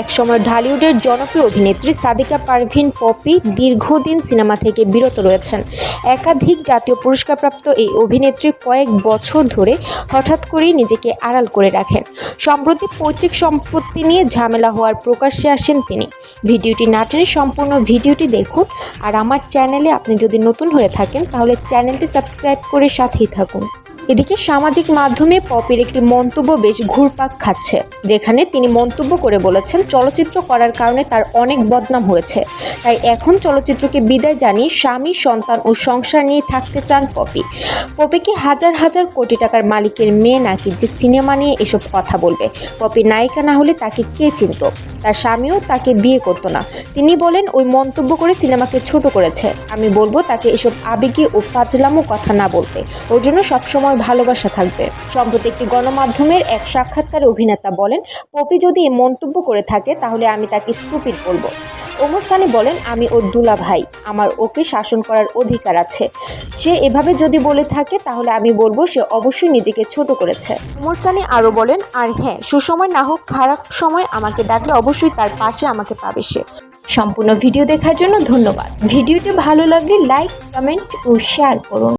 একসময় ঢালিউডের জনপ্রিয় অভিনেত্রী সাদিকা পারভিন পপি দীর্ঘদিন সিনেমা থেকে বিরত রয়েছেন। একাধিক জাতীয় পুরস্কারপ্রাপ্ত এই অভিনেত্রী কয়েক বছর ধরে হঠাৎ করেই নিজেকে আড়াল করে রাখেন। সম্প্রতি পৈতৃক সম্পত্তি নিয়ে ঝামেলা হওয়ার প্রকাশ্যে আসেন তিনি। ভিডিওটি নাটেন সম্পূর্ণ ভিডিওটি দেখুন আর আমার চ্যানেলে আপনি যদি নতুন হয়ে থাকেন তাহলে চ্যানেলটি সাবস্ক্রাইব করে সাথেই থাকুন। এদিকে সামাজিক মাধ্যমে পপির একটি মন্তব্য বেশ ঘুরপাক খাচ্ছে, যেখানে তিনি মন্তব্য করে বলেছেন, চলচ্চিত্র করার কারণে তার অনেক বদনাম হয়েছে। তাই এখন চলচ্চিত্রকে বিদায় জানিয়ে স্বামী, সন্তান ও সংসার নিয়ে থাকতে চান পপি। পপিকে হাজার হাজার কোটি টাকার মালিকের মেয়ে নাকি যে সিনেমা নিয়ে এসব কথা বলবে, পপি নায়িকা না হলে তাকে কে চিনত? তার স্বামীও তাকে বিয়ে করতো না। তিনি বলেন, ওই মন্তব্য করে সিনেমাকে ছোট করেছে। আমি বলব, তাকে এসব আবেগী ও ফাজলামো কথা না বলতে। ওর জন্য সবসময় ভালোবাসা থাকবে। সম্প্রতি একটি গণমাধ্যমের এক সাক্ষাৎকারে অভিনেতা বলেন, পপি যদি এই মন্তব্য করে থাকে, তাহলে আমি তাকে স্টুপিড বলব। ওমর সানি বলেন আমি ওর দুলা ভাই আমার ওকে শাসন করার অধিকার আছে। সে এভাবে যদি বলে থাকে তাহলে আমি বলব সে অবশ্যই নিজেকে ছোট করেছে। ওমর সানি আরও বলেন আর হ্যাঁ সুসময় না হোক খারাপ সময় আমাকে ডাকলে অবশ্যই তার পাশে আমাকে পাবে সে। সম্পূর্ণ ভিডিও দেখার জন্য ধন্যবাদ। ভিডিওটি ভালো লাগলে লাইক কমেন্ট ও শেয়ার করুন।